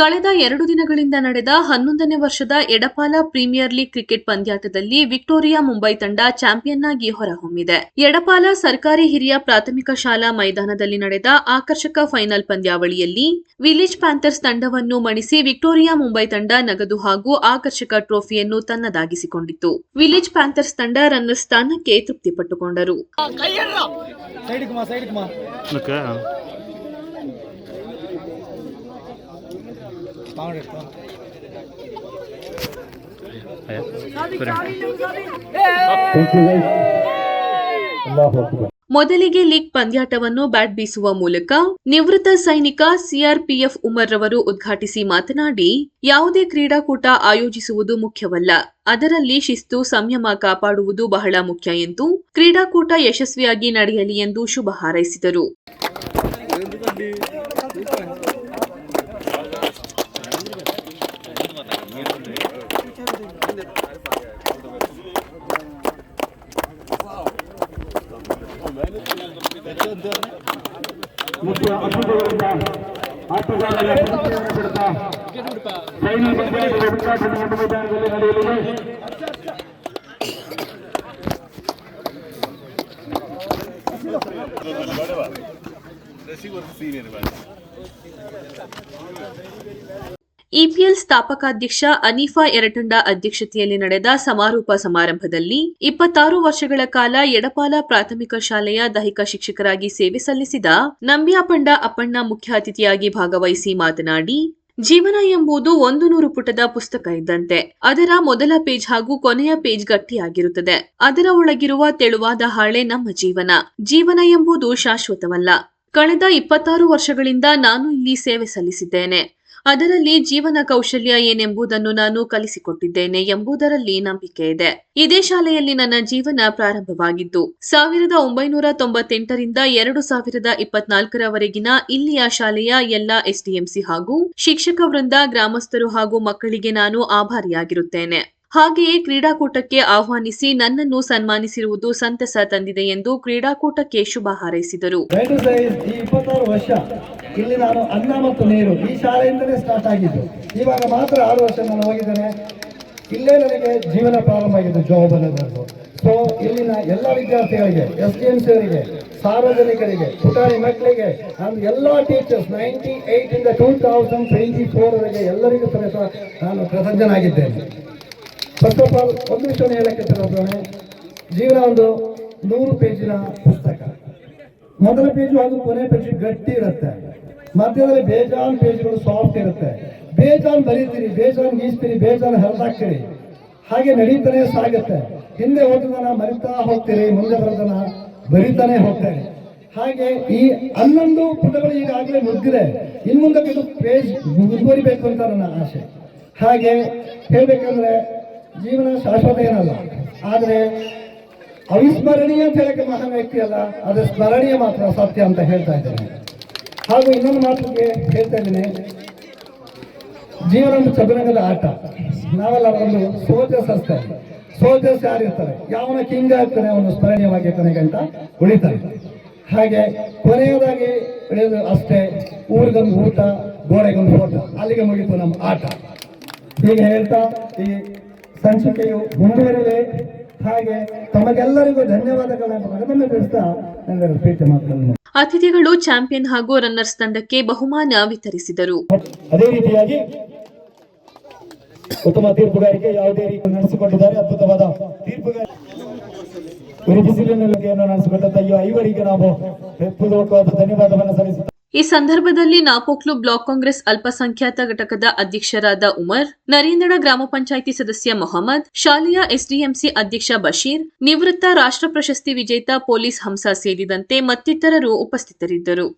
ಕಳೆದ ಎರಡು ದಿನಗಳಿಂದ ನಡೆದ ಹನ್ನೊಂದನೇ ವರ್ಷದ ಎಡಪಾಲ ಪ್ರೀಮಿಯರ್ ಲೀಗ್ ಕ್ರಿಕೆಟ್ ಪಂದ್ಯಾಟದಲ್ಲಿ ವಿಕ್ಟೋರಿಯಾ ಮುಂಬೈ ತಂಡ ಚಾಂಪಿಯನ್ ಆಗಿ ಹೊರಹೊಮ್ಮಿದೆ. ಎಡಪಾಲ ಸರ್ಕಾರಿ ಹಿರಿಯ ಪ್ರಾಥಮಿಕ ಶಾಲಾ ಮೈದಾನದಲ್ಲಿ ನಡೆದ ಆಕರ್ಷಕ ಫೈನಲ್ ಪಂದ್ಯಾವಳಿಯಲ್ಲಿ ವಿಲೇಜ್ ಪ್ಯಾಂಥರ್ಸ್ ತಂಡವನ್ನು ಮಣಿಸಿ ವಿಕ್ಟೋರಿಯಾ ಮುಂಬೈ ತಂಡ ನಗದು ಹಾಗೂ ಆಕರ್ಷಕ ಟ್ರೋಫಿಯನ್ನು ತನ್ನದಾಗಿಸಿಕೊಂಡಿತು ವಿಲೇಜ್ ಪ್ಯಾಂಥರ್ಸ್ ತಂಡ ರನ್ನರ್ ಸ್ಥಾನಕ್ಕೆ ತೃಪ್ತಿಪಟ್ಟುಕೊಂಡರು. ಮೊದಲಿಗೆ ಲೀಗ್ ಪಂದ್ಯಾಟವನ್ನು ಬ್ಯಾಟ್ ಬೀಸುವ ಮೂಲಕ ನಿವೃತ್ತ ಸೈನಿಕ ಸಿಆರ್ಪಿಎಫ್ ಉಮರ್ ರವರು ಉದ್ಘಾಟಿಸಿ ಮಾತನಾಡಿ, ಯಾವುದೇ ಕ್ರೀಡಾಕೂಟ ಆಯೋಜಿಸುವುದು ಮುಖ್ಯವಲ್ಲ. ಅದರಲ್ಲಿ ಶಿಸ್ತು, ಸಂಯಮ ಕಾಪಾಡುವುದು ಬಹಳ ಮುಖ್ಯ ಎಂದು ಕ್ರೀಡಾಕೂಟ ಯಶಸ್ವಿಯಾಗಿ ನಡೆಯಲಿ ಎಂದು ಶುಭ ಹಾರೈಸಿದರು. ಮುಖ್ಯ ಅತಿಥಿಗಳಿಂದ ಆಟಗಾರರ ಪರಿಚಯವನ್ನು ಕೊಡ್ತಾ ಫೈನಲ್ ಪಂದ್ಯಾಟದ ಉದ್ಘಾಟನೆ ಒಂದು ಮೈದಾನದಲ್ಲಿ ನಡೆಯಲಿದೆ ಇಪಿಎಲ್ ಸ್ಥಾಪಕಾಧ್ಯಕ್ಷ ಅನೀಫಾ ಎರಟಂಡ ಅಧ್ಯಕ್ಷತೆಯಲ್ಲಿ ನಡೆದ ಸಮಾರೋಪ ಸಮಾರಂಭದಲ್ಲಿ ಇಪ್ಪತ್ತಾರು ವರ್ಷಗಳ ಕಾಲ ಎಡಪಾಲ ಪ್ರಾಥಮಿಕ ಶಾಲೆಯ ದೈಹಿಕ ಶಿಕ್ಷಕರಾಗಿ ಸೇವೆ ಸಲ್ಲಿಸಿದ ನಂಬ್ಯಾಪಂಡ ಅಪ್ಪಣ್ಣ ಮುಖ್ಯ ಅತಿಥಿಯಾಗಿ ಭಾಗವಹಿಸಿ ಮಾತನಾಡಿ, ಜೀವನ ಎಂಬುದು ಒಂದು ನೂರು ಪುಟದ ಪುಸ್ತಕ ಇದ್ದಂತೆ. ಅದರ ಮೊದಲ ಪೇಜ್ ಹಾಗೂ ಕೊನೆಯ ಪೇಜ್ ಗಟ್ಟಿಯಾಗಿರುತ್ತದೆ. ಅದರ ಒಳಗಿರುವ ತೆಳುವಾದ ಹಾಳೆ ನಮ್ಮ ಜೀವನ. ಜೀವನ ಎಂಬುದು ಶಾಶ್ವತವಲ್ಲ. ಕಳೆದ ಇಪ್ಪತ್ತಾರು ವರ್ಷಗಳಿಂದ ನಾನು ಇಲ್ಲಿ ಸೇವೆ ಸಲ್ಲಿಸಿದ್ದೇನೆ. ಅದರಲ್ಲಿ ಜೀವನ ಕೌಶಲ್ಯ ಏನೆಂಬುದನ್ನು ನಾನು ಕಲಿಸಿಕೊಟ್ಟಿದ್ದೇನೆ ಎಂಬುದರಲ್ಲಿ ನಂಬಿಕೆ ಇದೆ. ಇದೇ ಶಾಲೆಯಲ್ಲಿ ನನ್ನ ಜೀವನ ಪ್ರಾರಂಭವಾಗಿದ್ದು, ಸಾವಿರದ ಒಂಬೈನೂರ ತೊಂಬತ್ತೆಂಟರಿಂದ ಎರಡು ಸಾವಿರದ ಇಪ್ಪತ್ನಾಲ್ಕರವರೆಗಿನ ಇಲ್ಲಿಯ ಶಾಲೆಯ ಎಲ್ಲಾ ಎಸ್ಡಿಎಂಸಿ ಹಾಗೂ ಶಿಕ್ಷಕ ವೃಂದ, ಗ್ರಾಮಸ್ಥರು ಹಾಗೂ ಮಕ್ಕಳಿಗೆ ನಾನು ಆಭಾರಿಯಾಗಿರುತ್ತೇನೆ. ಹಾಗೆಯೇ ಕ್ರೀಡಾಕೂಟಕ್ಕೆ ಆಹ್ವಾನಿಸಿ ನನ್ನನ್ನು ಸನ್ಮಾನಿಸಿರುವುದು ಸಂತಸ ತಂದಿದೆ ಎಂದು ಕ್ರೀಡಾಕೂಟಕ್ಕೆ ಶುಭ ಹಾರೈಸಿದರು. ಇಲ್ಲಿ ನಾನು ಅನ್ನ ಮತ್ತು ನೀರು ಈ ಶಾಲೆಯಿಂದಲೇ ಸ್ಟಾರ್ಟ್ ಆಗಿದ್ದು. ಇವಾಗ ಮಾತ್ರ ಆರು ವರ್ಷ ನಾನು ಹೋಗಿದ್ದೇನೆ. ಇಲ್ಲೇ ನನಗೆ ಜೀವನ ಪ್ರಾರಂಭ ಆಗಿದೆ ಜಾಬ್ ಅನ್ನೋದು ಸೊ ಇಲ್ಲಿನ ಎಲ್ಲ ವಿದ್ಯಾರ್ಥಿಗಳಿಗೆ ಎಸ್ ಡಿ ಎಂ ಸಿ ಅವರಿಗೆ ಸಾರ್ವಜನಿಕರಿಗೆ, ಪುಟಾಣಿ ಮಕ್ಕಳಿಗೆ, ನಾನು ಎಲ್ಲ ಟೀಚರ್ಸ್ ನೈಂಟಿ ಇಂದ ಟೂ ತೌಸಂಡ್ ಟ್ವೆಂಟಿ ಫೋರ್ ವರೆಗೆ ಎಲ್ಲರಿಗೂ ಸಮೇತ ನಾನು ಪ್ರಸಜ್ಜನಾಗಿದ್ದೇನೆ ಫಸ್ಟ್ ಆಫ್ ಆಲ್ ಒಂದು ವಿಷಯ ಹೇಳಕ್ಕೆ ಇಷ್ಟಪಡ್ತೇನೆ. ಜೀವನ ಒಂದು ನೂರು ಪೇಜಿನ ಪುಸ್ತಕ. ಮೊದಲ ಪೇಜು ಹಾಗೂ ಕೊನೆ ಪೇಜು ಗಟ್ಟಿ ಇರುತ್ತೆ. ಮಧ್ಯದಲ್ಲಿ ಬೇಜಾನ್ ಪೇಜ್ಗಳು ಸಾಫ್ಟ್ ಇರುತ್ತೆ. ಬೇಜಾನ್ ಬರೀತೀರಿ, ಬೇಜಾನ್ ಗೀಸ್ತೀರಿ ಬೇಜಾನ್ ಹರಿದಾಕ್ತೀರಿ. ಹಾಗೆ ನಡೀತಾನೆ ಸಾಗುತ್ತೆ. ಹಿಂದೆ ಹೋದದನ್ನ ಮರಿತಾ ಹೋಗ್ತೀರಿ, ಮುಂದೆ ಬರೋದನ್ನ ಬರಿತಾನೆ ಹೋಗ್ತಾರೆ. ಹಾಗೆ ಈ ಹನ್ನೊಂದು ಪುಟಗಳು ಈಗಾಗಲೇ ಮುಗ್ದಿದೆ. ಇನ್ನು ಮುಂದಕ್ಕೆ ಇದು ಪೇಜ್ ಮುಂದುವರಿಬೇಕು ಅಂತ ನನ್ನ ಆಸೆ. ಹಾಗೆ ಹೇಳ್ಬೇಕಂದ್ರೆ ಜೀವನ ಶಾಶ್ವತ ಏನಲ್ಲ. ಆದರೆ ಅವಿಸ್ಮರಣೀಯ ಅಂತ ಹೇಳಕ್ಕೆ ಮಹಾನ್ ವ್ಯಕ್ತಿ ಅಲ್ಲ. ಅದು ಸ್ಮರಣೀಯ ಮಾತ್ರ, ಸತ್ಯ ಅಂತ ಹೇಳ್ತಾ ಇದ್ದೇನೆ. ಹಾಗೂ ಇನ್ನೊಂದು ಮಾತಿಗೆ ಹೇಳ್ತಾ ಇದ್ದೇನೆ. ಜೀವನ ಒಂದು ಚದುರಂಗದ ಆಟ. ನಾವೆಲ್ಲ ಒಂದು ಸೋಲ್ಜರ್ಸ್ ಅಷ್ಟೇ. ಸೋಲ್ಜರ್ಸ್ ಯಾರು ಇರ್ತಾರೆ? ಯಾವನ ಕಿಂಗ್ ಆಗ್ತಾನೆ, ಅವನು ಸ್ಮರಣೀಯವಾಗಿ ಅಂತ ಉಳಿತಾರೆ ಹಾಗೆ ಕೊನೆಯದಾಗಿ ಉಳಿಯೋದು ಅಷ್ಟೇ, ಊರಿಗೊಂದು ಊಟ, ಗೋಡೆಗೊಂದು ಓಟ ಅಲ್ಲಿಗೆ ಮುಗಿತು ನಮ್ಮ ಆಟ. ಹೀಗೆ ಹೇಳ್ತಾ ಈ ಸಂಚಿಕೆಯು ಮುಂದುವರಿದೆ ಹಾಗೆ ತಮಗೆಲ್ಲರಿಗೂ ಧನ್ಯವಾದಗಳನ್ನು ತಿಳಿಸ್ತಾ ನನ್ನ ಪ್ರೀತಿ ಮಾತನ್ನು ಅತಿಥಿಗಳು ಚಾಂಪಿಯನ್ ಹಾಗೂ ರನ್ನರ್ಸ್ ತಂಡಕ್ಕೆ ಬಹುಮಾನ ವಿತರಿಸಿದರು. ಅದೇ ರೀತಿಯಾಗಿ ಉತ್ತಮ ತೀರ್ಪುಗಾರಿಕೆ ಯಾವುದೇ ರೀತಿ ನಡೆಸಿಕೊಂಡಿದ್ದಾರೆ. ಅದ್ಭುತವಾದ ತೀರ್ಪುಗಾರಿಕೆ ನಡೆಸಿಕೊಟ್ಟಂತ ಐವರಿಗೆ ನಾವು ಧನ್ಯವಾದವನ್ನು ಸಲ್ಲಿಸುತ್ತೇವೆ. ಈ ಸಂದರ್ಭದಲ್ಲಿ ನಾಪೋಕ್ಲು ಬ್ಲಾಕ್ ಕಾಂಗ್ರೆಸ್ ಅಲ್ಪಸಂಖ್ಯಾತ ಘಟಕದ ಅಧ್ಯಕ್ಷರಾದ ಉಮರ್ ನರೇಂದ್ರ ಗ್ರಾಮ ಪಂಚಾಯಿತಿ ಸದಸ್ಯ ಮೊಹಮ್ಮದ್, ಶಾಲೆಯ ಎಸ್ಡಿಎಂಸಿ ಅಧ್ಯಕ್ಷ ಬಶೀರ್, ನಿವೃತ್ತ ರಾಷ್ಟ್ರ ಪ್ರಶಸ್ತಿ ವಿಜೇತ ಪೊಲೀಸ್ ಹಂಸ ಸೇರಿದಂತೆ ಮತ್ತಿತರರು ಉಪಸ್ಥಿತರಿದ್ದರು.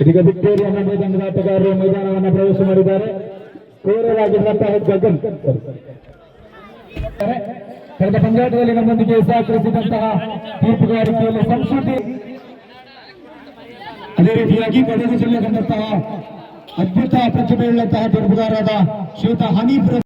ಇದೀಗ ವಿಕ್ಟೋರಿಯಾ ಮೈದಾನದ ಆಟಗಾರರು ಮೈದಾನವನ್ನು ಪ್ರವೇಶ ಮಾಡಿದ್ದಾರೆ. ಕೋರರಾಗಿರುವಂತಹ ಗಗನ್. ಕಳೆದ ಪಂದ್ಯಾಟದಲ್ಲಿ ನಮ್ಮೊಂದಿಗೆ ಸಹಕರಿಸಿದಂತಹ ತೀರ್ಪುಗಾರಿಕೆಯಲ್ಲಿ ಸಂಸ್ಕೃತಿ. ಅದೇ ರೀತಿಯಾಗಿ ಕೊಡಗು ಜಿಲ್ಲೆ ಬಂದಂತಹ ಅದ್ಭುತ ಪ್ರತಿಭೆಯುಳ್ಳಂತಹ ತೀರ್ಪುಗಾರರಾದ ಶ್ರೀಯುತ ಹನೀಫ್